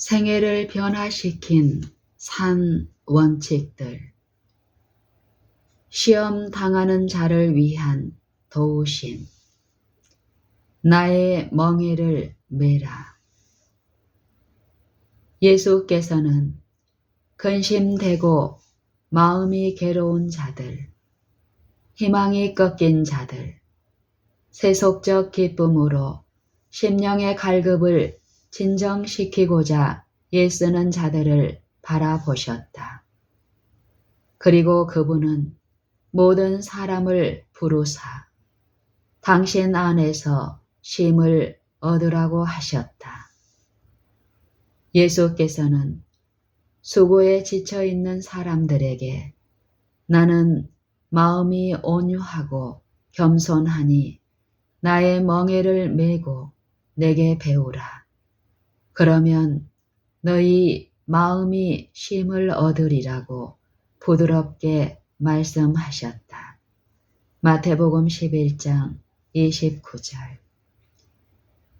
생애를 변화시킨 산 원칙들. 시험 당하는 자를 위한 도우심. 나의 멍에를 메라. 예수께서는 근심되고 마음이 괴로운 자들, 희망이 꺾인 자들, 세속적 기쁨으로 심령의 갈급을 진정시키고자 애쓰는 자들을 바라보셨다. 그리고 그분은 모든 사람을 부르사 당신 안에서 쉼을 얻으라고 하셨다. 예수께서는 수고에 지쳐 있는 사람들에게 나는 마음이 온유하고 겸손하니 나의 멍에를 메고 내게 배우라. 그러면 너희 마음이 쉼을 얻으리라고 부드럽게 말씀하셨다. 마태복음 11장 29절.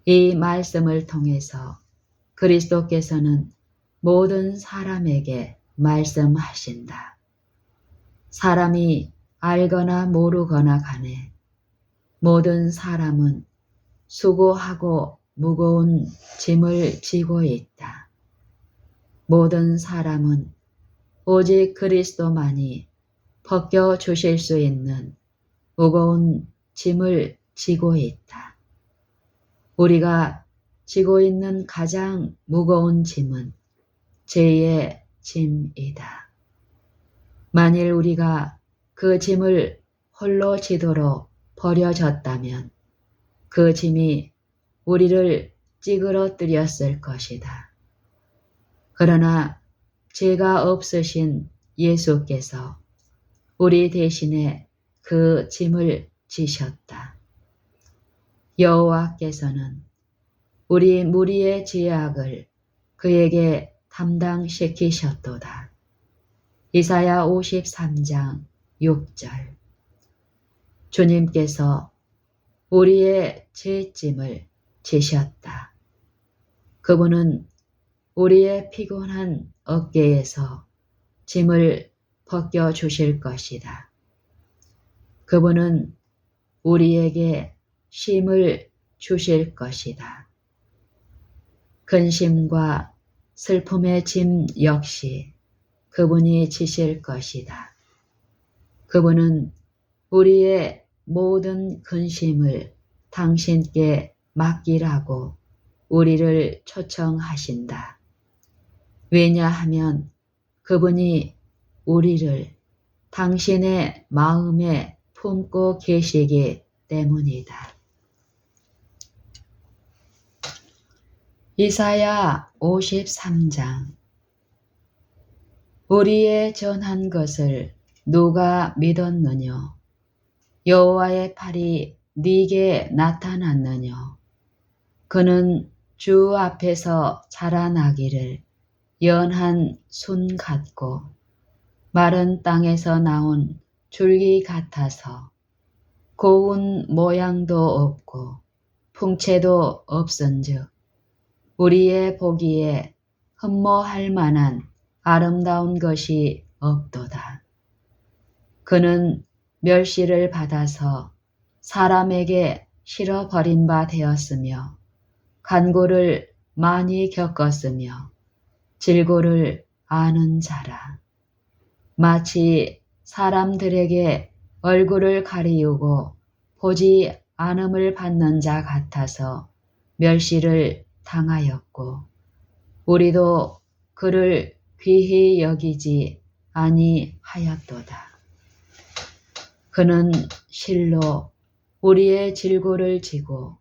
이 말씀을 통해서 그리스도께서는 모든 사람에게 말씀하신다. 사람이 알거나 모르거나 간에 모든 사람은 수고하고 무거운 짐을 지고 있다. 모든 사람은 오직 그리스도만이 벗겨 주실 수 있는 무거운 짐을 지고 있다. 우리가 지고 있는 가장 무거운 짐은 죄의 짐이다. 만일 우리가 그 짐을 홀로 지도록 버려졌다면 그 짐이 우리를 찌그러뜨렸을 것이다. 그러나 죄가 없으신 예수께서 우리 대신에 그 짐을 지셨다. 여호와께서는 우리 무리의 죄악을 그에게 담당시키셨도다. 이사야 53장 6절 주님께서 우리의 죄짐을 지셨다. 그분은 우리의 피곤한 어깨에서 짐을 벗겨 주실 것이다. 그분은 우리에게 쉼을 주실 것이다. 근심과 슬픔의 짐 역시 그분이 지실 것이다. 그분은 우리의 모든 근심을 당신께 맡기라고 우리를 초청하신다. 왜냐하면 그분이 우리를 당신의 마음에 품고 계시기 때문이다. 이사야 53장 우리의 전한 것을 누가 믿었느냐? 여호와의 팔이 네게 나타났느냐? 그는 주 앞에서 자라나기를 연한 순 같고 마른 땅에서 나온 줄기 같아서 고운 모양도 없고 풍채도 없은즉 우리의 보기에 흠모할 만한 아름다운 것이 없도다. 그는 멸시를 받아서 사람에게 실어 버린 바 되었으며 간고를 많이 겪었으며 질고를 아는 자라. 마치 사람들에게 얼굴을 가리우고 보지 않음을 받는 자 같아서 멸시를 당하였고 우리도 그를 귀히 여기지 아니하였도다. 그는 실로 우리의 질고를 지고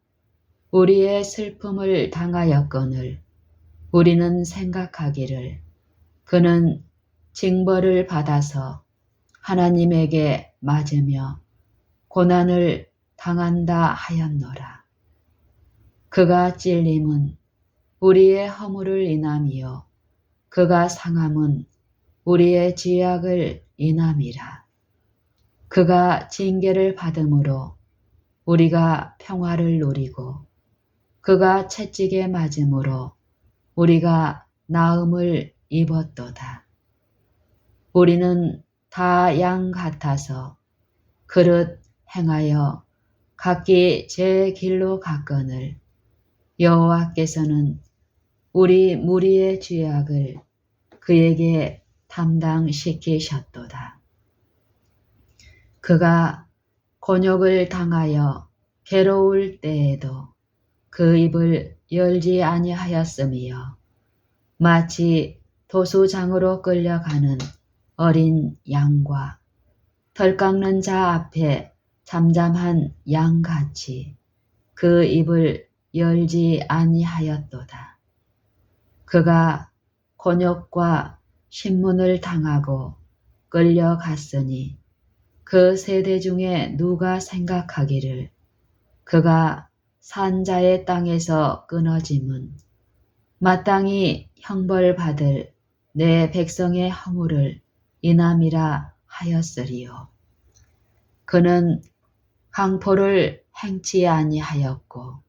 우리의 슬픔을 당하였거늘 우리는 생각하기를 그는 징벌을 받아서 하나님에게 맞으며 고난을 당한다 하였노라. 그가 찔림은 우리의 허물을 인함이요 그가 상함은 우리의 지약을 인함이라. 그가 징계를 받음으로 우리가 평화를 누리고 그가 채찍에 맞음으로 우리가 나음을 입었도다. 우리는 다 양 같아서 그릇 행하여 각기 제 길로 갔거늘 여호와께서는 우리 무리의 죄악을 그에게 담당시키셨도다. 그가 곤욕을 당하여 괴로울 때에도 그 입을 열지 아니하였으며 마치 도수장으로 끌려가는 어린 양과 덜 깎는 자 앞에 잠잠한 양같이 그 입을 열지 아니하였도다. 그가 곤욕과 신문을 당하고 끌려갔으니 그 세대 중에 누가 생각하기를 그가 산자의 땅에서 끊어짐은 마땅히 형벌받을 내 백성의 허물을 인함이라 하였으리요. 그는 강포를 행치 아니하였고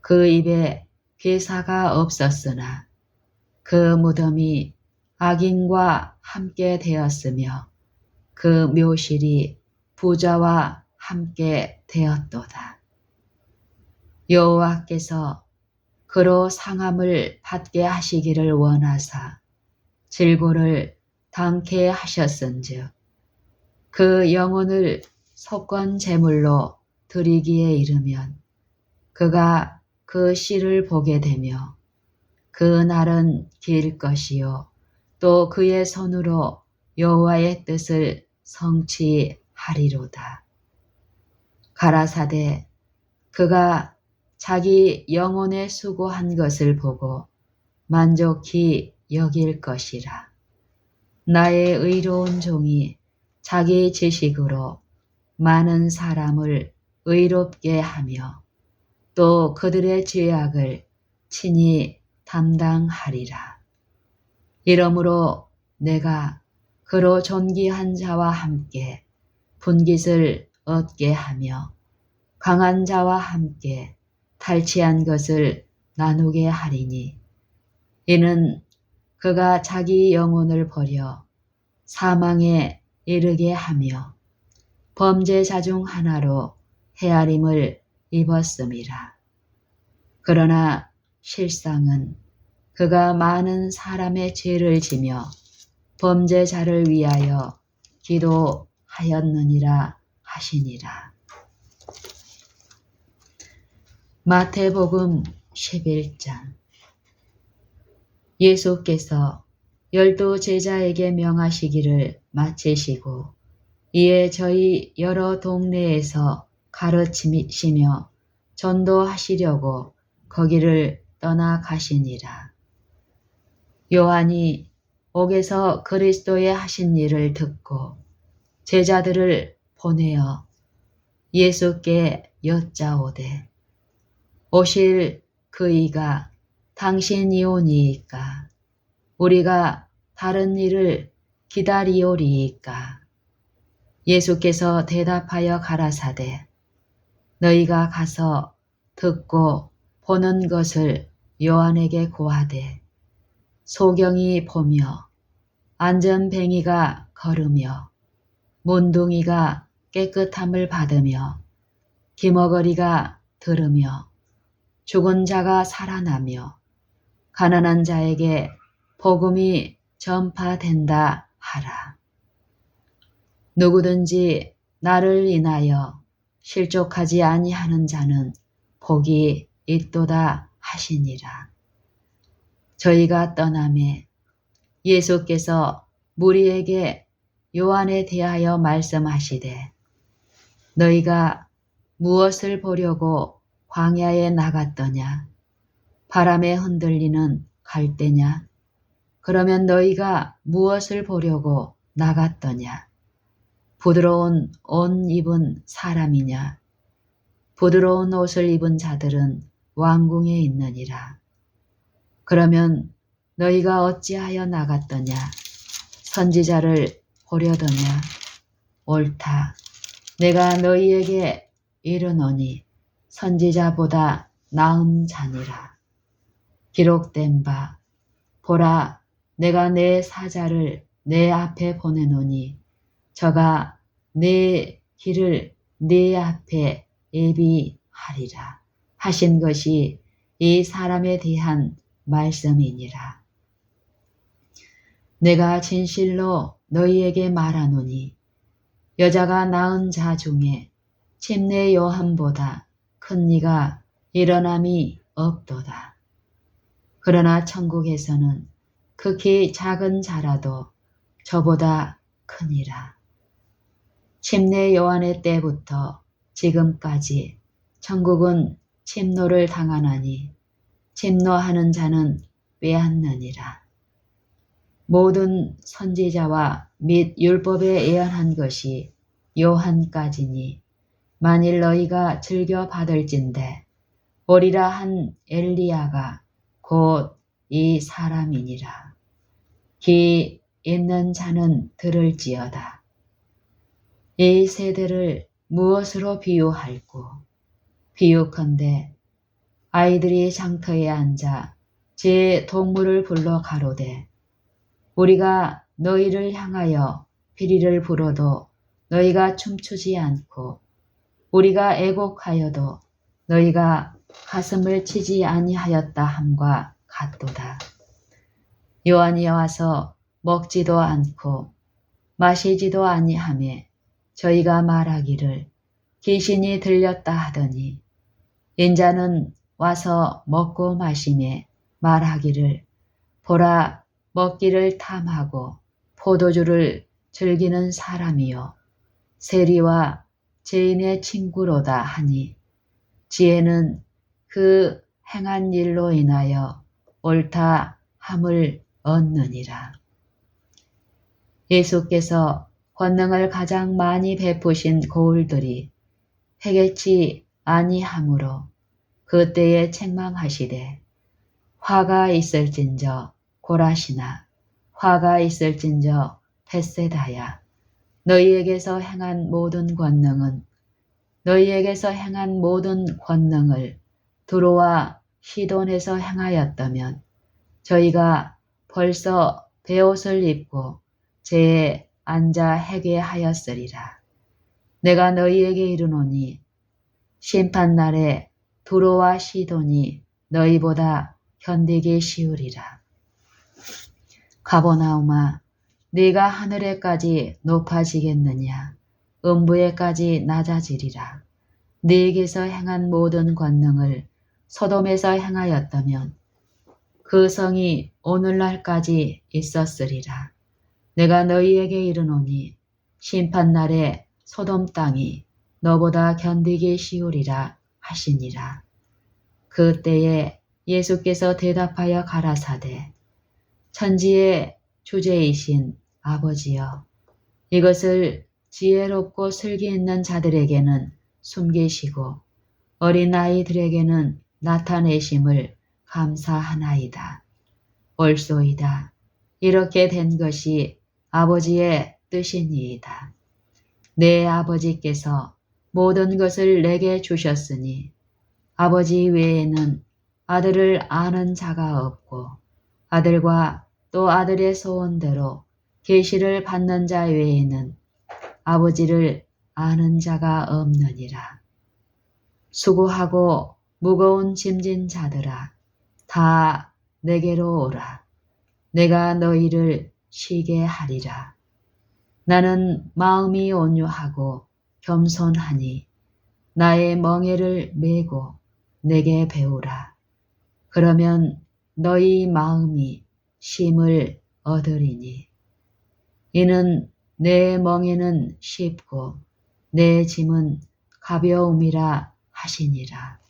그 입에 괴사가 없었으나 그 무덤이 악인과 함께 되었으며 그 묘실이 부자와 함께 되었도다. 여호와께서 그로 상함을 받게 하시기를 원하사 질고를 당케 하셨은즉 그 영혼을 속건 제물로 드리기에 이르면 그가 그 씨를 보게 되며 그 날은 길 것이요 또 그의 손으로 여호와의 뜻을 성취하리로다. 가라사대 그가 자기 영혼에 수고한 것을 보고 만족히 여길 것이라. 나의 의로운 종이 자기 지식으로 많은 사람을 의롭게 하며 또 그들의 죄악을 친히 담당하리라. 이러므로 내가 그로 존귀한 자와 함께 분깃을 얻게 하며 강한 자와 함께 탈취한 것을 나누게 하리니 이는 그가 자기 영혼을 버려 사망에 이르게 하며 범죄자 중 하나로 헤아림을 입었음이라. 그러나 실상은 그가 많은 사람의 죄를 지며 범죄자를 위하여 기도하였느니라 하시니라. 마태복음 11장 예수께서 열두 제자에게 명하시기를 마치시고 이에 저희 여러 동네에서 가르치시며 전도하시려고 거기를 떠나 가시니라. 요한이 옥에서 그리스도의 하신 일을 듣고 제자들을 보내어 예수께 여짜오되 오실 그이가 당신이오니이까. 우리가 다른 일을 기다리오리이까. 예수께서 대답하여 가라사대 너희가 가서 듣고 보는 것을 요한에게 고하되 소경이 보며 안전뱅이가 걸으며 문둥이가 깨끗함을 받으며 기머거리가 들으며 죽은 자가 살아나며 가난한 자에게 복음이 전파된다 하라. 누구든지 나를 인하여 실족하지 아니하는 자는 복이 있도다 하시니라. 저희가 떠남에 예수께서 무리에게 요한에 대하여 말씀하시되 너희가 무엇을 보려고 광야에 나갔더냐? 바람에 흔들리는 갈대냐? 그러면 너희가 무엇을 보려고 나갔더냐? 부드러운 옷 입은 사람이냐? 부드러운 옷을 입은 자들은 왕궁에 있느니라. 그러면 너희가 어찌하여 나갔더냐? 선지자를 보려더냐? 옳다. 내가 너희에게 이르노니 선지자보다 나은 자니라. 기록된 바 보라, 내가 내 사자를 내 앞에 보내노니 저가 내 길을 내 앞에 예비하리라 하신 것이 이 사람에 대한 말씀이니라. 내가 진실로 너희에게 말하노니 여자가 낳은 자 중에 침례 요한보다 큰 이가 일어남이 없도다. 그러나 천국에서는 극히 작은 자라도 저보다 크니라. 침례 요한의 때부터 지금까지 천국은 침노를 당하나니 침노하는 자는 빼앗느니라. 모든 선지자와 및 율법에 예언한 것이 요한까지니 만일 너희가 즐겨 받을진대 오리라 한 엘리야가 곧 이 사람이니라. 귀 있는 자는 들을지어다. 이 세대를 무엇으로 비유할꼬? 비유컨대 아이들이 장터에 앉아 제 동물을 불러 가로되 우리가 너희를 향하여 비리를 불어도 너희가 춤추지 않고 우리가 애곡하여도 너희가 가슴을 치지 아니하였다 함과 같도다. 요한이 와서 먹지도 않고 마시지도 아니하며 저희가 말하기를 귀신이 들렸다 하더니 인자는 와서 먹고 마시며 말하기를 보라 먹기를 탐하고 포도주를 즐기는 사람이요 세리와 죄인의 친구로다 하니 지혜는 그 행한 일로 인하여 옳다 함을 얻느니라. 예수께서 권능을 가장 많이 베푸신 고을들이 회개치 아니함으로 그때에 책망하시되 화가 있을진저 고라시나 화가 있을진저 베세다야 너희에게서 행한 모든 권능은 너희에게서 행한 모든 권능을 두로와 시돈에서 행하였다면 저희가 벌써 베옷을 입고 제에 앉아 회개하였으리라. 내가 너희에게 이르노니 심판날에 두로와 시돈이 너희보다 견디기 쉬우리라. 가보나우마 네가 하늘에까지 높아지겠느냐 음부에까지 낮아지리라. 네에게서 행한 모든 권능을 소돔에서 행하였다면 그 성이 오늘날까지 있었으리라. 내가 너희에게 이르노니 심판날에 소돔 땅이 너보다 견디기 쉬우리라 하시니라. 그때에 예수께서 대답하여 가라사대 천지의 주제이신 아버지여 이것을 지혜롭고 슬기 있는 자들에게는 숨기시고 어린아이들에게는 나타내심을 감사하나이다. 옳소이다. 이렇게 된 것이 아버지의 뜻이니이다. 내 아버지께서 모든 것을 내게 주셨으니 아버지 외에는 아들을 아는 자가 없고 아들과 또 아들의 소원대로 계시를 받는 자 외에는 아버지를 아는 자가 없느니라. 수고하고 무거운 짐진 자들아 다 내게로 오라. 내가 너희를 쉬게 하리라. 나는 마음이 온유하고 겸손하니 나의 멍에를 메고 내게 배우라. 그러면 너희 마음이 쉼을 얻으리니 이는 내 멍에는 쉽고 내 짐은 가벼움이라 하시니라.